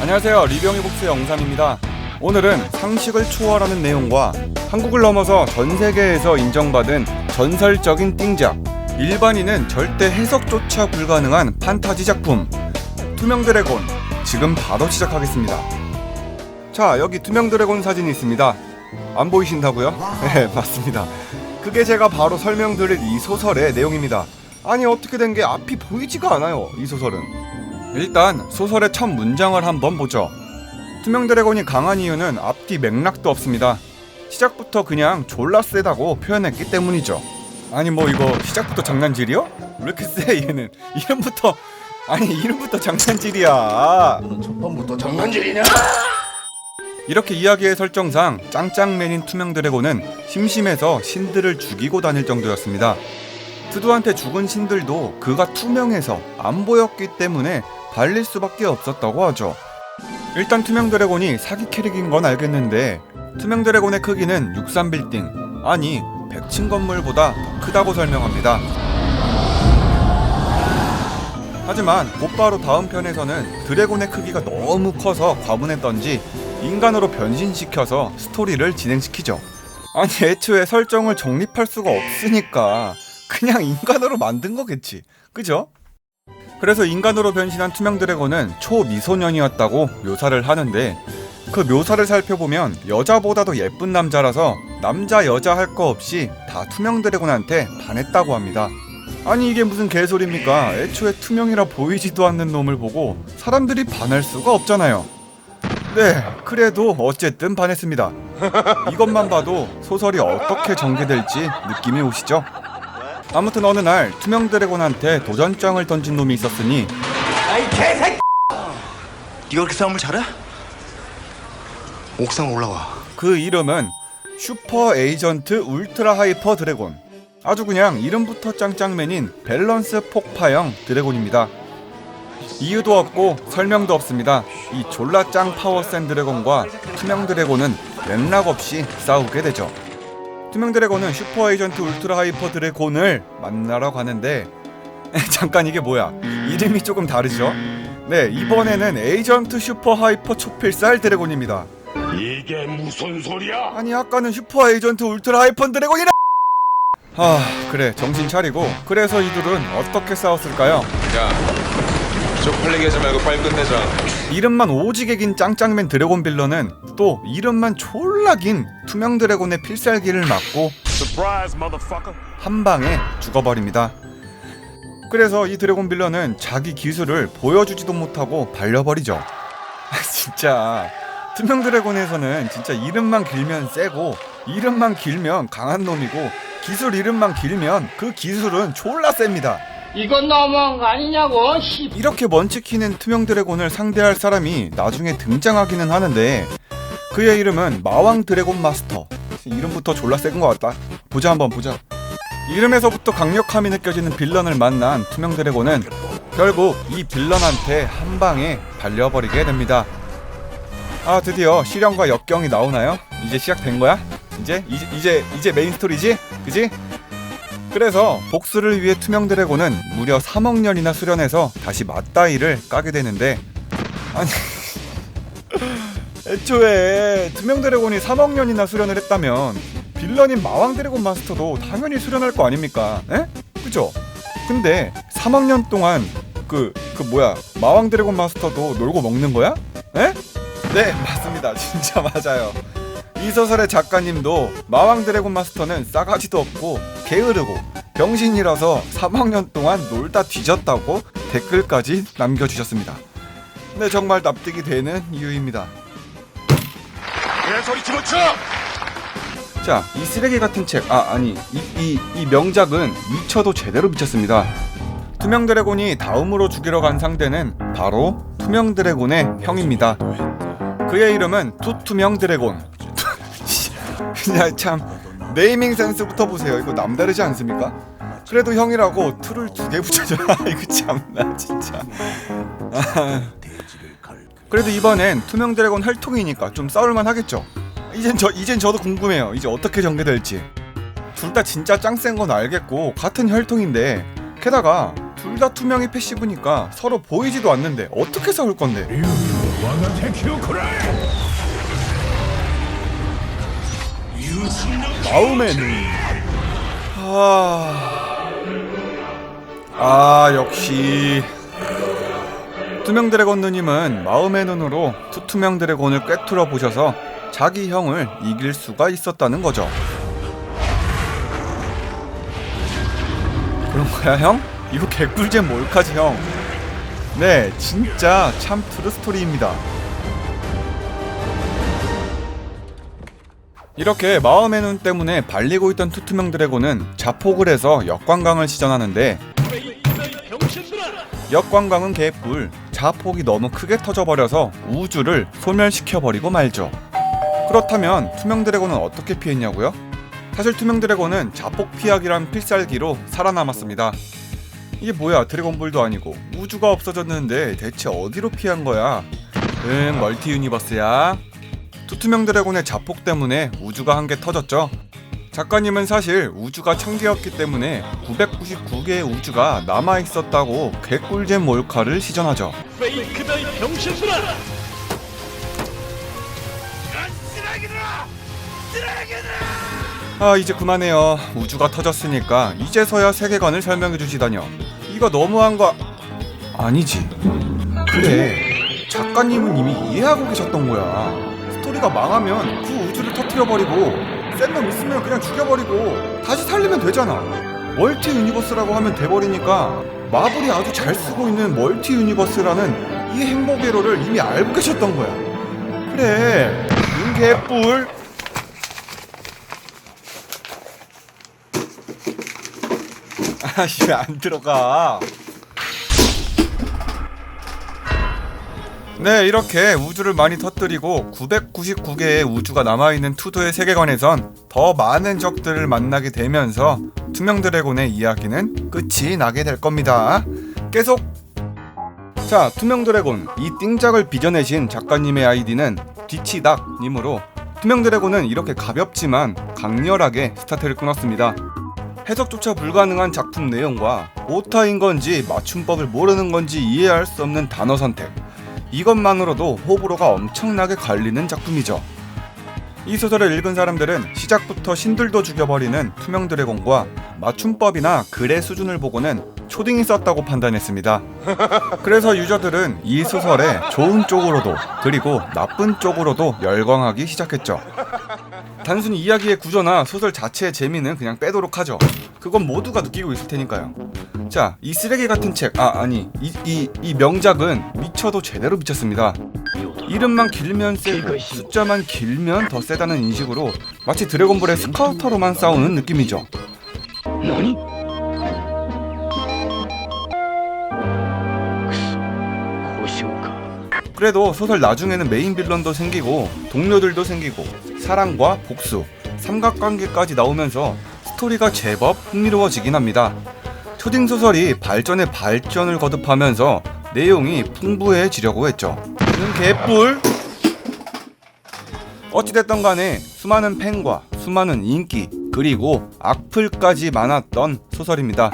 안녕하세요. 리병이 복스의 영삼입니다. 오늘은 상식을 초월하는 내용과 한국을 넘어서 전 세계에서 인정받은 전설적인 띵작 일반인은 절대 해석조차 불가능한 판타지 작품 투명 드래곤. 지금 바로 시작하겠습니다. 자 여기 투명 드래곤 사진이 있습니다. 안 보이신다고요? 네 맞습니다. 그게 제가 바로 설명드릴 이 소설의 내용입니다. 아니 어떻게 된 게 앞이 보이지가 않아요 이 소설은 일단 소설의 첫 문장을 한번 보죠. 투명 드래곤이 강한 이유는 앞뒤 맥락도 없습니다. 시작부터 그냥 졸라 세다고 표현했기 때문이죠. 아니 뭐 이거 시작부터 장난질이요? 왜 이렇게 세 얘는 이름부터 아니 이름부터 장난질이야. 너는 첫 번부터 장난질이냐? 이렇게 이야기의 설정상 짱짱맨인 투명 드래곤은 심심해서 신들을 죽이고 다닐 정도였습니다. 트두한테 죽은 신들도 그가 투명해서 안 보였기 때문에 발릴 수밖에 없었다고 하죠. 일단 투명 드래곤이 사기 캐릭인 건 알겠는데 투명 드래곤의 크기는 63빌딩 아니 100층 건물보다 더 크다고 설명합니다. 하지만 곧바로 다음 편에서는 드래곤의 크기가 너무 커서 과분했던지 인간으로 변신시켜서 스토리를 진행시키죠. 아니 애초에 설정을 정립할 수가 없으니까 그냥 인간으로 만든 거겠지. 그죠? 그래서 인간으로 변신한 투명 드래곤은 초미소년이었다고 묘사를 하는데 그 묘사를 살펴보면 여자보다도 예쁜 남자라서 남자 여자 할 거 없이 다 투명 드래곤한테 반했다고 합니다. 아니 이게 무슨 개소리입니까? 애초에 투명이라 보이지도 않는 놈을 보고 사람들이 반할 수가 없잖아요. 네, 그래도 어쨌든 반했습니다. 이것만 봐도 소설이 어떻게 전개될지 느낌이 오시죠? 아무튼 어느 날 투명 드래곤한테 도전장을 던진 놈이 있었으니 아이 개새끼! 네가 그렇게 싸움을 잘해? 옥상 올라와. 그 이름은 슈퍼 에이전트 울트라 하이퍼 드래곤. 아주 그냥 이름부터 짱짱맨인 밸런스 폭파형 드래곤입니다. 이유도 없고 설명도 없습니다. 이 졸라 짱 파워 센 드래곤과 투명 드래곤은 맥락 없이 싸우게 되죠. 투명 드래곤은 슈퍼 에이전트 울트라 하이퍼 드래곤을 만나러 가는데 잠깐 이게 뭐야? 이름이 조금 다르죠? 네, 이번에는 에이전트 슈퍼 하이퍼 초필살 드래곤입니다. 이게 무슨 소리야? 아니 아까는 슈퍼 에이전트 울트라 하이펀 드래곤이라 아 그래 정신 차리고 그래서 이들은 어떻게 싸웠을까요? 야, 쪽팔리게 하지 말고 빨리 끝내자. 이름만 오지게 긴 짱짱맨 드래곤 빌런은 또 이름만 졸라 긴 투명 드래곤의 필살기를 맞고 Surprise, motherfucker. 한 방에 죽어버립니다. 그래서 이 드래곤 빌런은 자기 기술을 보여주지도 못하고 발려버리죠. 아, 진짜 투명 드래곤에서는 진짜 이름만 길면 세고 이름만 길면 강한 놈이고 기술 이름만 길면 그 기술은 졸라 셉니다. 이건 너무한 거 아니냐고, 씨. 이렇게 먼치키는 투명 드래곤을 상대할 사람이 나중에 등장하기는 하는데 그의 이름은 마왕 드래곤 마스터 이름부터 졸라 센 것 같다 보자 한번 보자 이름에서부터 강력함이 느껴지는 빌런을 만난 투명 드래곤은 결국 이 빌런한테 한 방에 발려버리게 됩니다 아 드디어 실현과 역경이 나오나요? 이제 시작된 거야? 이제 이제 이제 이제 메인 스토리지? 그지? 그래서 복수를 위해 투명 드래곤은 무려 3억 년이나 수련해서 다시 맞다이를 까게 되는데 아니 애초에 투명 드래곤이 3억 년이나 수련을 했다면 빌런인 마왕 드래곤 마스터도 당연히 수련할 거 아닙니까? 에? 그죠? 근데 3억 년 동안 그 그 뭐야 마왕 드래곤 마스터도 놀고 먹는 거야? 에? 네 맞습니다 진짜 맞아요 이 소설의 작가님도 마왕 드래곤 마스터는 싸가지도 없고 게으르고 병신이라서 3학년 동안 놀다 뒤졌다고 댓글까지 남겨주셨습니다. 네 정말 납득이 되는 이유입니다. 개소리 집어쳐! 자, 이 쓰레기 같은 책, 아 아니 이, 이, 이 명작은 미쳐도 제대로 미쳤습니다. 투명 드래곤이 다음으로 죽이러 간 상대는 바로 투명 드래곤의 형입니다. 그의 이름은 투투명 드래곤. 그냥 참 네이밍 센스부터 보세요. 이거 남다르지 않습니까? 그래도 형이라고 투를 두개 붙여줘라. 이거 참나 진짜. 아. 그래도 이번엔 투명 드래곤 혈통이니까 좀 싸울만 하겠죠. 이젠 저 이젠 저도 궁금해요. 이제 어떻게 전개될지. 둘 다 진짜 짱센 건 알겠고 같은 혈통인데 게다가 둘둘다 투명이 패시브니까 서로 보이지도 않는데 어떻게 싸울 건데? 마음의 눈. 아, 아 역시 투명 드래곤 누님은 마음의 눈으로 투투명 드래곤을 꿰뚫어 보셔서 자기 형을 이길 수가 있었다는 거죠. 그런 거야 형? 이거 개꿀잼 몰카지 형. 네, 진짜 참 트루 스토리입니다. 이렇게 마음의 눈 때문에 발리고 있던 투투명 드래곤은 자폭을 해서 역관광을 시전하는데 역관광은 개뿔 자폭이 너무 크게 터져버려서 우주를 소멸시켜버리고 말죠. 그렇다면 투명 드래곤은 어떻게 피했냐고요? 사실 투명 드래곤은 자폭 피하기란 필살기로 살아남았습니다. 이게 뭐야 드래곤볼도 아니고. 우주가 없어졌는데 대체 어디로 피한 거야? 응 멀티 유니버스야 투투명 드래곤의 자폭 때문에 우주가 한 개 터졌죠. 작가님은 사실 우주가 천 개였기 때문에 999개의 우주가 남아 있었다고 개꿀잼 몰카를 시전하죠. 아 이제 그만해요. 우주가 터졌으니까 이제서야 세계관을 설명해 주시다뇨. 이거 너무한 거 아니지. 그래. 작가님은 이미 이해하고 계셨던 거야. 스토리가 망하면 그 우주를 터트려버리고 센 놈 있으면 그냥 죽여버리고 다시 살리면 되잖아. 멀티 유니버스라고 하면 돼버리니까 마블이 아주 잘 쓰고 있는 멀티 유니버스라는 이 행복회로를 이미 알고 계셨던 거야. 그래, 인개뿔. 아씨 왜안 들어가? 네, 이렇게 우주를 많이 터뜨리고 999개의 우주가 남아있는 투도의 세계관에선 더 많은 적들을 만나게 되면서 투명 드래곤의 이야기는 끝이 나게 될 겁니다. 계속! 자, 투명 드래곤, 이 띵작을 빚어내신 작가님의 아이디는 뒤치닥님으로 투명 드래곤은 이렇게 가볍지만 강렬하게 스타트를 끊었습니다. 해석조차 불가능한 작품 내용과 오타인 건지 맞춤법을 모르는 건지 이해할 수 없는 단어 선택. 이것만으로도 호불호가 엄청나게 갈리는 작품이죠. 이 소설을 읽은 사람들은 시작부터 신들도 죽여버리는 투명 드래곤과 맞춤법이나 글의 수준을 보고는 초딩이 썼다고 판단했습니다. 그래서 유저들은 이 소설의 좋은 쪽으로도 그리고 나쁜 쪽으로도 열광하기 시작했죠. 단순히 이야기의 구조나 소설 자체의 재미는 그냥 빼도록 하죠. 그건 모두가 느끼고 있을 테니까요. 자, 이 쓰레기 같은 책, 아 아니, 이 이 이 명작은 미쳐도 제대로 미쳤습니다. 이름만 길면 세고 숫자만 길면 더 세다는 인식으로 마치 드래곤볼의 스카우터로만 싸우는 느낌이죠. 그래도 소설 나중에는 메인 빌런도 생기고 동료들도 생기고 사랑과 복수, 삼각관계까지 나오면서 스토리가 제법 흥미로워지긴 합니다. 초딩 소설이 발전에 발전을 거듭하면서 내용이 풍부해지려고 했죠. 음, 개뿔. 어찌됐던 간에 수많은 팬과 수많은 인기 그리고 악플까지 많았던 소설입니다.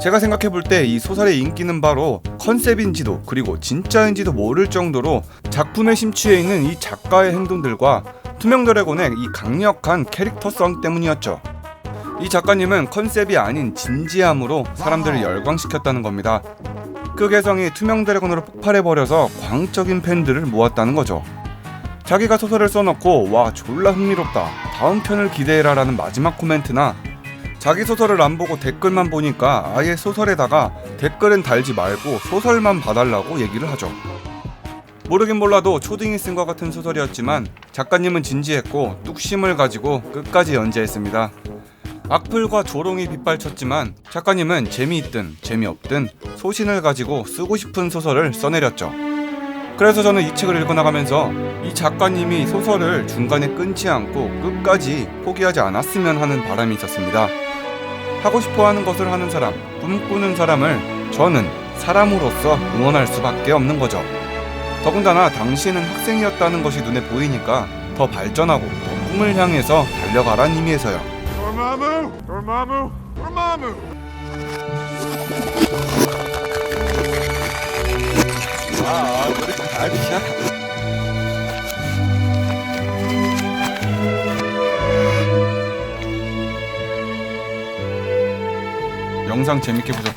제가 생각해 볼 때 이 소설의 인기는 바로 컨셉인지도 그리고 진짜인지도 모를 정도로 작품에 심취해 있는 이 작가의 행동들과 투명 드래곤의 이 강력한 캐릭터성 때문이었죠. 이 작가님은 컨셉이 아닌 진지함으로 사람들을 열광시켰다는 겁니다. 그 개성이 투명 드래곤으로 폭발해버려서 광적인 팬들을 모았다는 거죠. 자기가 소설을 써놓고 와 졸라 흥미롭다 다음 편을 기대해라 라는 마지막 코멘트나 자기 소설을 안 보고 댓글만 보니까 아예 소설에다가 댓글은 달지 말고 소설만 봐달라고 얘기를 하죠. 모르긴 몰라도 초딩이 쓴것 같은 소설이었지만 작가님은 진지했고 뚝심을 가지고 끝까지 연재했습니다. 악플과 조롱이 빗발쳤지만 작가님은 재미있든 재미없든 소신을 가지고 쓰고 싶은 소설을 써내렸죠. 그래서 저는 이 책을 읽어 나가면서 이 작가님이 소설을 중간에 끊지 않고 끝까지 포기하지 않았으면 하는 바람이 있었습니다. 하고 싶어 하는 것을 하는 사람, 꿈꾸는 사람을 저는 사람으로서 응원할 수밖에 없는 거죠. 더군다나 당시에는 학생이었다는 것이 눈에 보이니까 더 발전하고 더 꿈을 향해서 달려가란 의미에서요. 도마무, 도마무, 도마무. 아, 노래 잘이야 영상 재밌게 보자.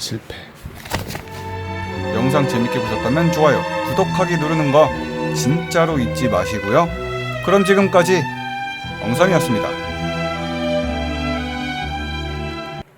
실패. 영상 재밌게 보셨다면 좋아요, 구독하기 누르는 거 진짜로 잊지 마시고요. 그럼 지금까지 엉삼이었습니다.